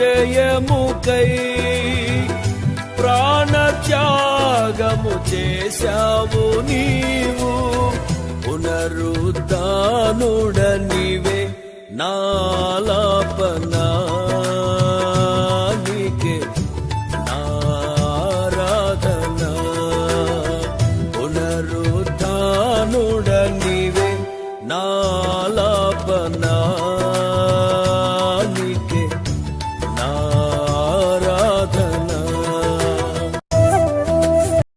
జయము కై ప్రాణ త్యాగము చేశావు నీవు. పునరుద్ధానుడనివే నాలాపనా నాలాపనా